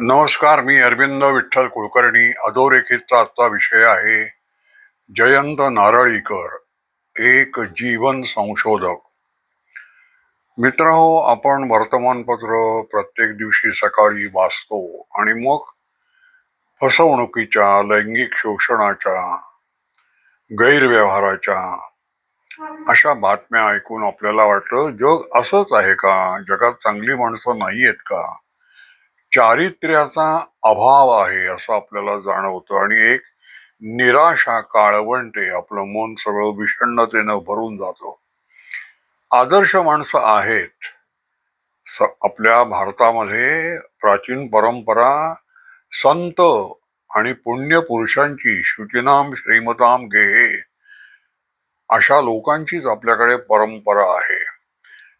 नमस्कार मी अरविंद विठ्ठल कुलकर्णी. अधोरेखितचा आजचा विषय आहे जयंत नारळीकर एक जीवन संशोधक. मित्र हो आपण वर्तमानपत्र प्रत्येक दिवशी सकाळी वाचतो आणि मग फसवणुकीच्या लैंगिक शोषणाच्या गैरव्यवहाराच्या अशा बातम्या ऐकून आपल्याला वाटलं जग असंच आहे का? जगात चांगली माणसं नाही आहेत का? चारित्र्याचा अभाव आहे असं आपल्याला जाणवतं आणि एक निराशा काळवंटे आपलं मन सगळं विषण्णतेनं भरून जातं. आदर्श माणसं आहेत. आपल्या भारतामध्ये प्राचीन परंपरा संत आणि पुण्य पुरुषांची शुचिनाम श्रीमताम गेहे अशा लोकांचीच आपल्याकडे परंपरा आहे.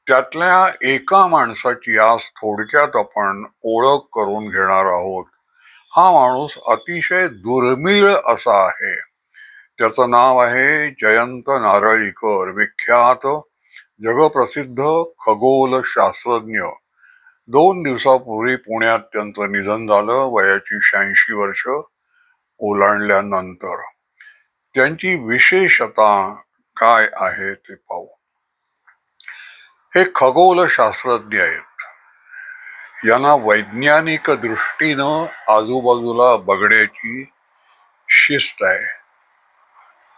त्यातल्या एका माणसाची आज थोडक्यात आपण ओळख करून घेणार आहोत. हा माणूस अतिशय दुर्मिळ असा आहे. त्याचं नाव आहे जयंत नारळीकर विख्यात जगप्रसिद्ध खगोल शास्त्रज्ञ. दोन दिवसापूर्वी पुण्यात त्यांचं निधन झालं वयाची शहाऐंशी वर्ष ओलांडल्यानंतर. त्यांची विशेषता काय आहे ते पाहू. हे खगोल शास्त्रज्ञ आहेत. यांना वैज्ञानिक दृष्टीनं आजूबाजूला बघण्याची शिस्त आहे.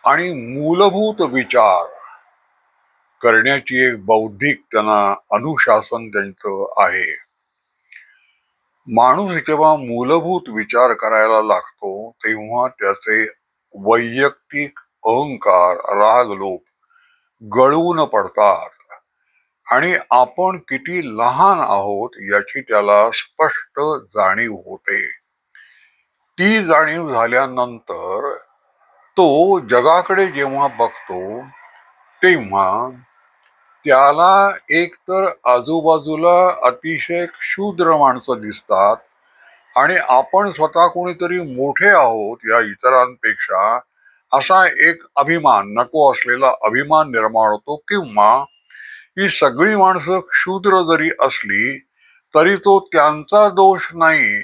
आणि मूलभूत विचार करण्याची एक बौद्धिक त्यांना अनुशासन त्यांचं आहे. माणूस जेव्हा मूलभूत विचार करायला लागतो तेव्हा त्याचे वैयक्तिक अहंकार राग लोप गळून पडतात. आणि आपण किती लहान आहोत याची त्याला स्पष्ट जाणीव होते. ती जाणीव झाल्यानंतर तो जगाकडे जेव्हा बघतो तेव्हा त्याला एकतर आजूबाजूला अतिशय क्षुद्र माणसं दिसतात आणि आपण स्वतः कोणीतरी मोठे आहोत या इतरांपेक्षा असा एक अभिमान नको असलेला अभिमान निर्माण होतो किंवा ही सगळी माणसं क्षुद्र जरी असली तरी तो त्यांचा दोष नाही.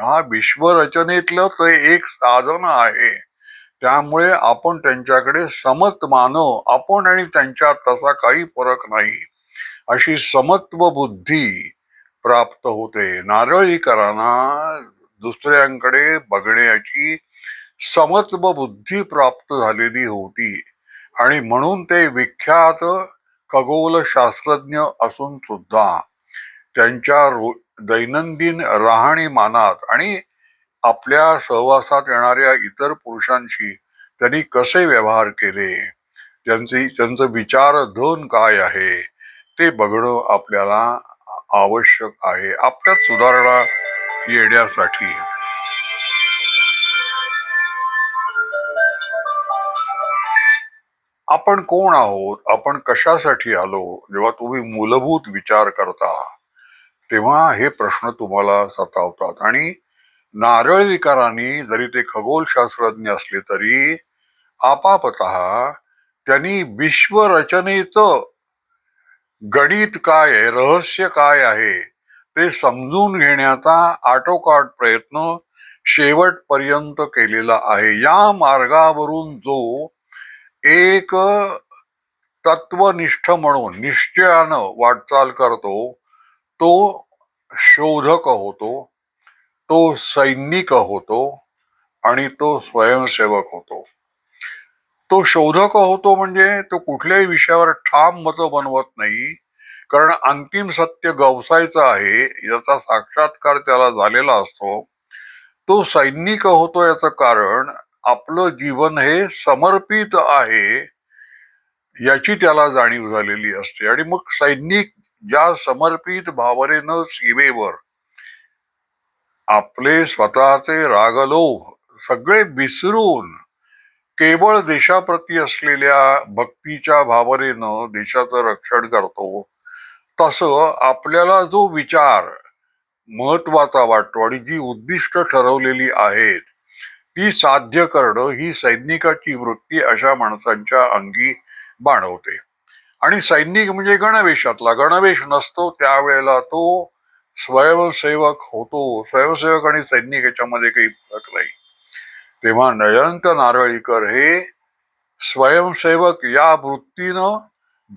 हा विश्वरचनेतलं ते एक साधन आहे. त्यामुळे आपण त्यांच्याकडे समत मानव आपण आणि त्यांच्यात तसा काही फरक नाही. अशी समत्व बुद्धी प्राप्त होते. नारळीकरांना दुसऱ्यांकडे बघण्याची समत्व बुद्धी प्राप्त झालेली होती. आणि म्हणून ते विख्यात खगोल शास्त्रज्ञ असून सुद्धा त्यांच्या रो दैनंदिन राहणीमानात आणि आपल्या सहवासात येणाऱ्या इतर पुरुषांशी त्यांनी कसे व्यवहार केले? त्यांची त्यांचं विचारधन काय आहे? ते बघणं आपल्याला आवश्यक आहे. आपल्यात सुधारणा येण्यासाठी. आपण कोण आहोत? आपण कशासाठी आलो? जेव्हा तुम्ही मूलभूत विचार करता तेव्हा हे प्रश्न तुम्हाला सतावतात. आणि नारळ विकारांनी जरी ते खगोलशास्त्रज्ञ असले तरी आपापत त्यांनी विश्वरचनेचं गणित काय आहे? रहस्य काय आहे? ते समजून घेण्याचा आटोकाट प्रयत्न शेवटपर्यंत केलेला आहे. या मार्गावरून जो एक तत्वनिष्ठ म्हणून निश्चयानं वाटचाल करतो तो शोधक होतो तो सैनिक होतो आणि तो स्वयंसेवक होतो. तो शोधक होतो म्हणजे तो कुठल्याही विषयावर ठाम मत बनवत नाही कारण अंतिम सत्य गवसायचं आहे याचा साक्षात्कार त्याला झालेला असतो. तो सैनिक होतो याचं कारण आपलं जीवन हे समर्पित आहे याची त्याला जाणीव झालेली असते. आणि मग सैनिक ज्या समर्पित भावनेनं सीमेवर आपले स्वतःचे रागलोभ सगळे विसरून केवळ देशाप्रती असलेल्या भक्तीच्या भावनेनं देशाचं रक्षण करतो तसं आपल्याला जो विचार महत्त्वाचा वाटतो आणि जी उद्दिष्ट ठरवलेली आहेत ती साध्य करणं ही सैनिकाची वृत्ती अशा माणसांच्या अंगी बाणवते. आणि सैनिक म्हणजे गणवेशातला गणवेश नसतो त्यावेळेला तो स्वयंसेवक होतो. स्वयंसेवक आणि सैनिक याच्यामध्ये काही फरक नाही. तेव्हा नयंत नारळीकर हे स्वयंसेवक या वृत्तीनं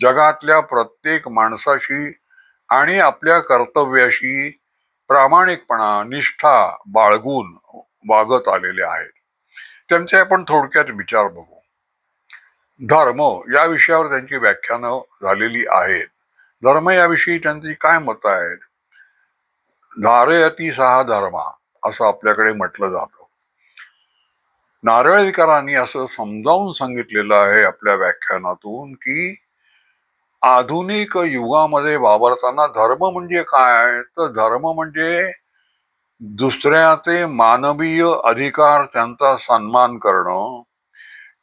जगातल्या प्रत्येक माणसाशी आणि आपल्या कर्तव्याशी प्रामाणिकपणा निष्ठा बाळगून वागत आलेले आहेत. त्यांचे आपण थोडक्यात विचार बघू. धर्म या विषयावर त्यांची व्याख्यानं झालेली आहेत. धर्म याविषयी त्यांची काय मतं आहेत? नारयती सहा धर्मा असं आपल्याकडे म्हटलं जातं. नारळीकरांनी असं समजावून सांगितलेलं आहे आपल्या व्याख्यानातून की आधुनिक युगामध्ये वावरताना धर्म म्हणजे काय? तर धर्म म्हणजे दुसऱ्याचे मानवीय अधिकार त्यांचा सन्मान करणं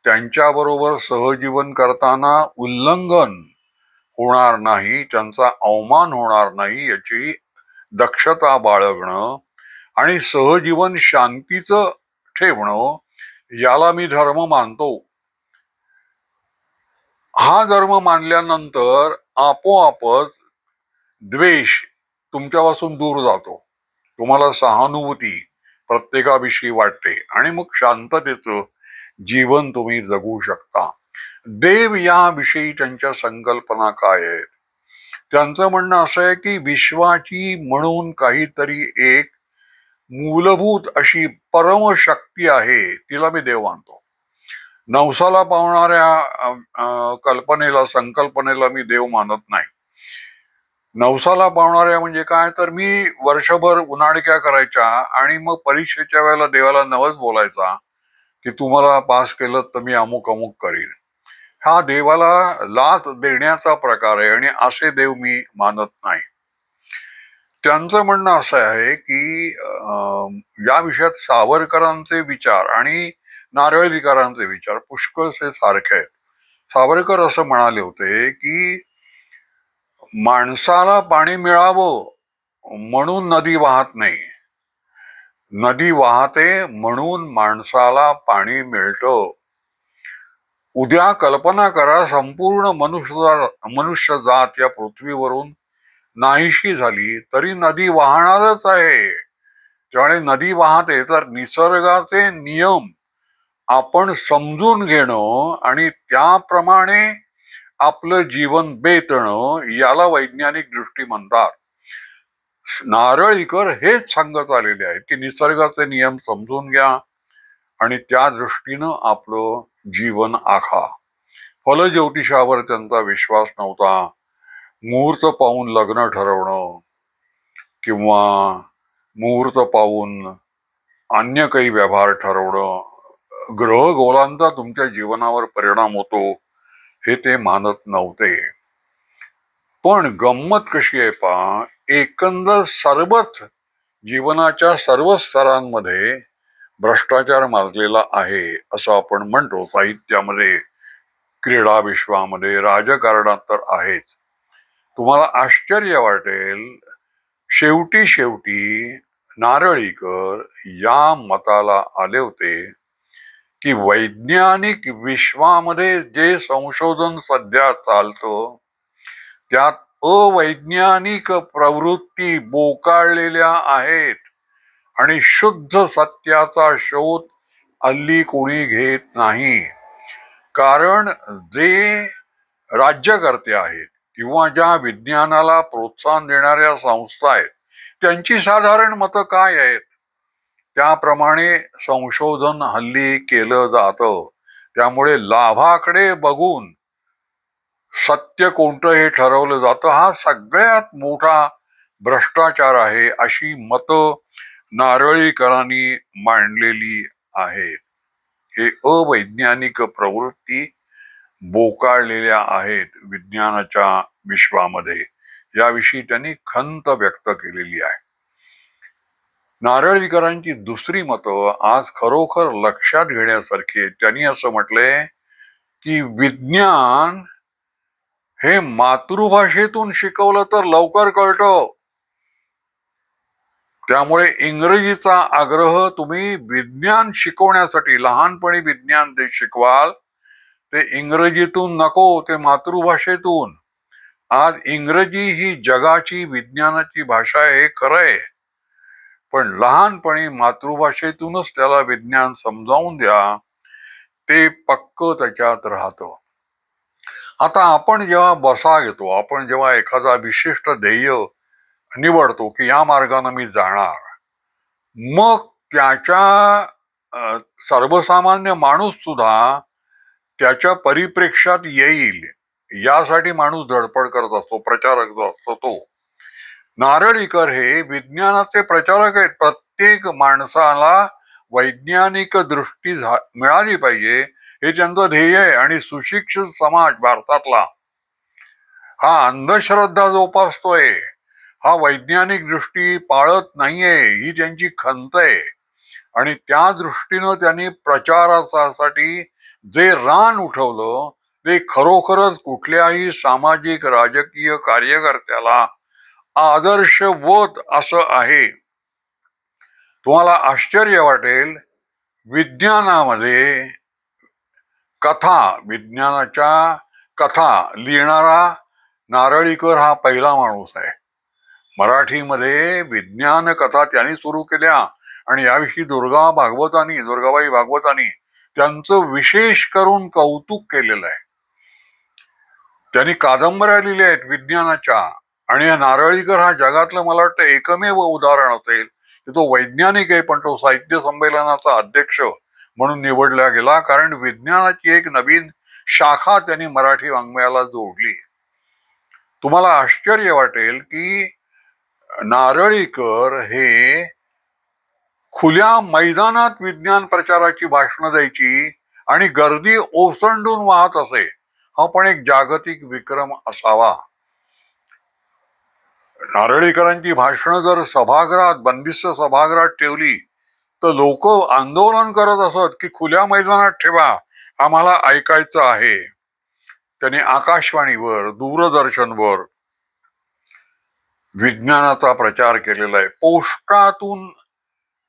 त्यांच्याबरोबर सहजीवन करताना उल्लंघन होणार नाही त्यांचा अवमान होणार नाही याची दक्षता बाळगणं आणि सहजीवन शांतीचं ठेवणं याला मी धर्म मानतो. हा धर्म मानल्यानंतर आपोआपच द्वेष तुमच्यापासून दूर जातो. तुम्हाला सहानुभूती प्रत्येकाविषयी वाटते आणि मग शांततेचं जीवन तुम्ही जगू शकता. देव याविषयी त्यांच्या संकल्पना काय आहेत? त्यांचं म्हणणं असं आहे की विश्वाची म्हणून काहीतरी एक मूलभूत अशी परमशक्ती आहे तिला मी देव मानतो. नवसाला पावणाऱ्या कल्पनेला संकल्पनेला मी देव मानत नाही. नवसाला पावणाऱ्या म्हणजे काय? तर मी वर्षभर उन्हाळक्या करायच्या आणि मग परीक्षेच्या वेळेला देवाला नवस बोलायचा की तुम्हाला पास केलं तर मी अमुक अमुक करीन. हा देवाला लाच देण्याचा प्रकार आहे आणि असे देव मी मानत नाही. त्यांचं म्हणणं असं आहे की या विषयात सावरकरांचे विचार आणि नारळीकरांचे विचार पुष्कळसे सारखे आहेत. सावरकर असं म्हणाले होते की माणसाला पाणी मिळावं म्हणून नदी वाहत नाही. नदी वाहते म्हणून माणसाला पाणी मिळतं. उद्या कल्पना करा संपूर्ण मनुष्य मनुष्य जात या पृथ्वीवरून नाहीशी झाली तरी नदी वाहणारच आहे. त्यामुळे नदी वाहते तर निसर्गाचे नियम आपण समजून घेणं आणि त्याप्रमाणे आपलं जीवन बेतणं याला वैज्ञानिक दृष्टी म्हणतात. नारळीकर हेच सांगत आलेले आहेत की निसर्गाचे नियम समजून घ्या आणि त्या दृष्टीनं आपलं जीवन आखा. फलज्योतिषावर त्यांचा विश्वास नव्हता. मुहूर्त पाहून लग्न ठरवणं किंवा मुहूर्त पाहून अन्य काही व्यवहार ठरवणं ग्रह गोलांचा तुमच्या जीवनावर परिणाम होतो. हे ते मानत नव्हते. पण गंमत कशी आहे पा एकंदर सर्वच जीवनाच्या सर्व स्तरांमध्ये भ्रष्टाचार माजलेला आहे असं आपण म्हणतो. साहित्यामध्ये क्रीडा विश्वामध्ये राजकारणात तर आहेच. तुम्हाला आश्चर्य वाटेल शेवटी शेवटी नारळीकर या मताला आले होते. की वैज्ञानिक विश्वामध्ये जे संशोधन सध्या चालतं त्यात अवैज्ञानिक प्रवृत्ती बोकाळलेल्या आहेत आणि शुद्ध सत्याचा शोध हल्ली कोणी घेत नाही. कारण जे राज्यकर्ते आहेत किंवा ज्या विज्ञानाला प्रोत्साहन देणाऱ्या संस्था आहेत त्यांची साधारण मतं काय आहेत? त्याप्रमाणे संशोधन हल्ली केलं जातं. त्यामुळे लाभाकडे बघून सत्य कोणतं हे ठरवलं जातं हा सगळ्यात मोठा भ्रष्टाचार आहे अशी मतं नारळीकरांनी मांडलेली आहेत हे अवैज्ञानिक प्रवृत्ती बोकाळलेल्या आहेत विज्ञानाच्या विश्वामध्ये. याविषयी त्यांनी खंत व्यक्त केलेली आहे. नारळीकरांची दुसरी मतं आज खरोखर लक्षात घेण्यासारखी आहेत. त्यांनी असं म्हटलंय की विज्ञान हे मातृभाषेतून शिकवलं तर लवकर कळतं. त्यामुळे इंग्रजीचा आग्रह तुम्ही विज्ञान शिकवण्यासाठी लहानपणी विज्ञान ते शिकवाल ते इंग्रजीतून नको ते मातृभाषेतून. आज इंग्रजी ही जगाची विज्ञानाची भाषा आहे हे खरं आहे. पण लहानपणी मातृभाषेतूनच त्याला विज्ञान समजावून द्या ते पक्क त्याच्यात राहतं. आता आपण जेव्हा बसा घेतो आपण जेव्हा एखादा विशिष्ट ध्येय निवडतो की या मार्गाने मी जाणार मग त्याच्या सर्वसामान्य माणूस सुद्धा त्याच्या परिप्रेक्षात येईल. यासाठी माणूस धडपड करत असतो प्रचारक जो असतो तो. नारळीकर हे विज्ञानाचे प्रचारक आहेत. प्रत्येक माणसाला वैज्ञानिक दृष्टी मिळाली पाहिजे. हे त्यांचं ध्येय आहे आणि सुशिक्षित समाज भारतातला. हा अंधश्रद्धा जोपासतोय. हा वैज्ञानिक दृष्टी पाळत नाहीये ही त्यांची खंत आहे. आणि त्या दृष्टीनं त्यांनी प्रचारासाठी जे रान उठवलं ते खरोखरच कुठल्याही सामाजिक राजकीय कार्यकर्त्याला आदर्शवत असं आहे. तुम्हाला आश्चर्य वाटेल विज्ञानामध्ये कथा विज्ञानाच्या कथा लिहिणारा नारळीकर हा पहिला माणूस आहे. मराठीमध्ये विज्ञान कथा त्यांनी सुरू केल्या आणि याविषयी दुर्गा भागवतांनी दुर्गाबाई भागवतानी त्यांचं विशेष करून कौतुक केलेलं आहे. त्यांनी कादंबऱ्या लिहिल्या आहेत विज्ञानाच्या. आणि या नारळीकर हा जगातलं मला वाटतं एकमेव उदाहरण असेल की तो वैज्ञानिक आहे पण तो साहित्य संमेलनाचा अध्यक्ष म्हणून निवडला गेला. कारण विज्ञानाची एक नवीन शाखा त्यांनी मराठी वाङ्मयाला जोडली. तुम्हाला आश्चर्य वाटेल की नारळीकर हे खुल्या मैदानात विज्ञान प्रचाराची भाषणं द्यायची आणि गर्दी ओसंडून वाहत असे. हा पण एक जागतिक विक्रम असावा. नारळीकरांची भाषणं जर सभागृहात बंदिस्त सभागृहात ठेवली तर लोक आंदोलन करत असत की खुल्या मैदानात ठेवा आम्हाला ऐकायचं आहे. त्याने आकाशवाणीवर दूरदर्शनवर विज्ञानाचा प्रचार केलेला आहे. पोस्टातून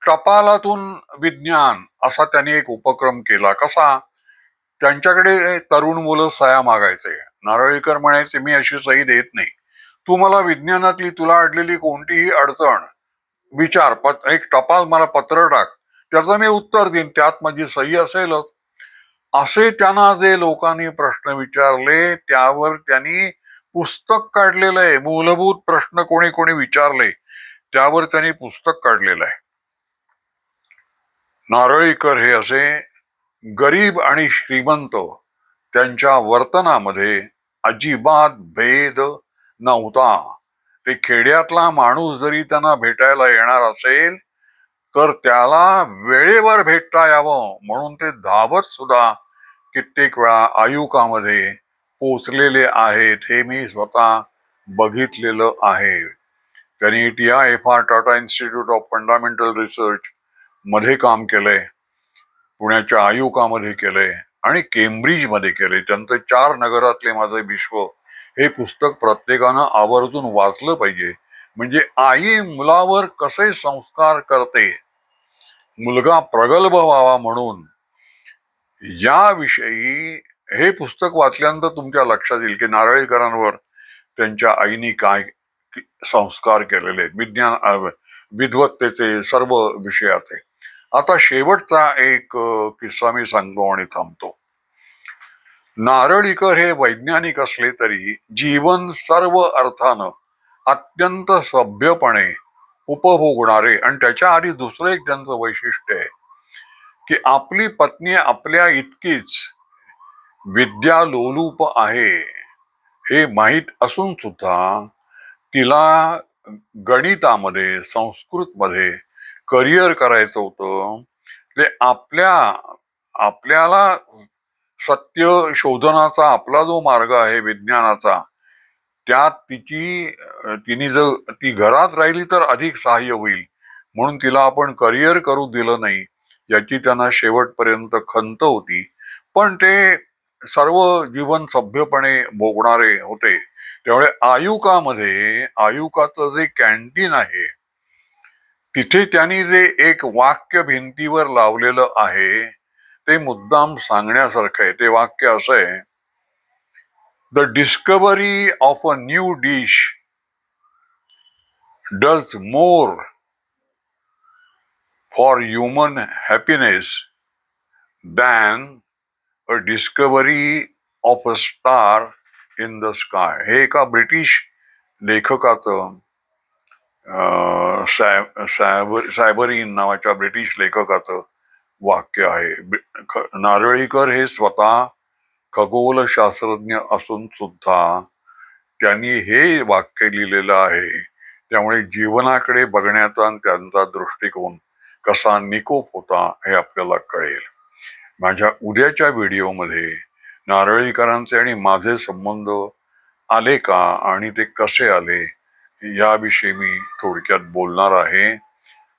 टपालातून विज्ञान असा त्यांनी एक उपक्रम केला. कसा? त्यांच्याकडे तरुण मुलं सया मागायचे. नारळीकर म्हणायचे मी अशी सही देत नाही. तू मला विज्ञानातली तुला अडलेली कोणतीही अडचण विचार पत एक टपाल मला पत्र टाक. त्याचं मी उत्तर देईन. त्यात माझी सही असेलच. असे त्यांना जे लोकांनी प्रश्न विचारले त्यावर त्यांनी पुस्तक काढलेलं आहे. मूलभूत प्रश्न कोणी कोणी विचारले त्यावर त्यांनी पुस्तक काढलेलं आहे. नारळीकर हे असे गरीब आणि श्रीमंत त्यांच्या वर्तनामध्ये अजिबात भेद नव्हता. ते खेड्यातला माणूस जरी त्यांना भेटायला येणार असेल तर त्याला वेळेवर भेटता यावं म्हणून ते धावत सुद्धा कित्येक वेळा आयुकामध्ये पोचलेले आहेत हे मी स्वतः बघितलेलं आहे. त्यांनी T I F R Tata institute of fundamental research मध्ये काम केलंय पुण्याच्या आयुकामध्ये केलंय आणि केम्ब्रिजमध्ये केलंय. त्यांचं चार नगरातले माझे विश्व हे पुस्तक प्रत्येकानं आवर्जून वाचलं पाहिजे. म्हणजे आई मुलावर कसे संस्कार करते? मुलगा प्रगल्भ व्हावा म्हणून. याविषयी हे पुस्तक वाचल्यानंतर तुमच्या लक्षात येईल की नारळीकरांवर त्यांच्या आईने काय संस्कार केलेले विज्ञान विद्वत्तेचे सर्व विषयाचे आता शेवटचा एक किस्सा मी सांगतो आणि थांबतो. नारळीकर हे वैज्ञानिक असले तरी जीवन सर्व अर्थानं अत्यंत सभ्यपणे उपभोगणारे. आणि त्याच्या आधी दुसरं एक त्यांचं वैशिष्ट्य आहे की आपली पत्नी आपल्या इतकीच विद्या लोलूप आहे. हे माहीत असून सुद्धा तिला गणितामध्ये संस्कृतमध्ये करिअर करायचं होतं. ते आपल्या आपल्याला सत्य शोधनाचा आपला जो मार्ग आहे विज्ञानाचा त्यात तिची तिने जर ती घरात राहिली तर अधिक सहाय्य होईल. म्हणून तिला आपण करिअर करू दिलं नाही याची त्यांना शेवटपर्यंत खंत होती. पण ते सर्व जीवन सभ्यपणे भोगणारे होते. त्यामुळे आयुकामध्ये आयुकाचं जे कॅन्टीन आहे तिथे त्यांनी जे एक वाक्य भिंतीवर लावलेलं आहे ते मुद्दाम सांगण्यासारखं आहे ते वाक्य असं आहे. The discovery of a new dish does more for human happiness than a discovery of a star in the sky हे एका ब्रिटिश लेखकाचं अं, सॅ- नावाच्या ब्रिटिश लेखकाचं वाक्य आहे. नारळीकर हे स्वतः खगोलशास्त्रज्ञ असून सुद्धा त्यांनी हे वाक्य लिहिलेलं आहे. त्यामुळे जीवनाकडे बघण्याचा त्यांचा दृष्टिकोन कसा निकोप होता हे आपल्याला कळेल. माझ्या उद्याच्या व्हिडिओमध्ये नारळीकरांचे आणि माझे संबंध आले का आणि ते कसे आले याविषयी मी थोडक्यात बोलणार आहे.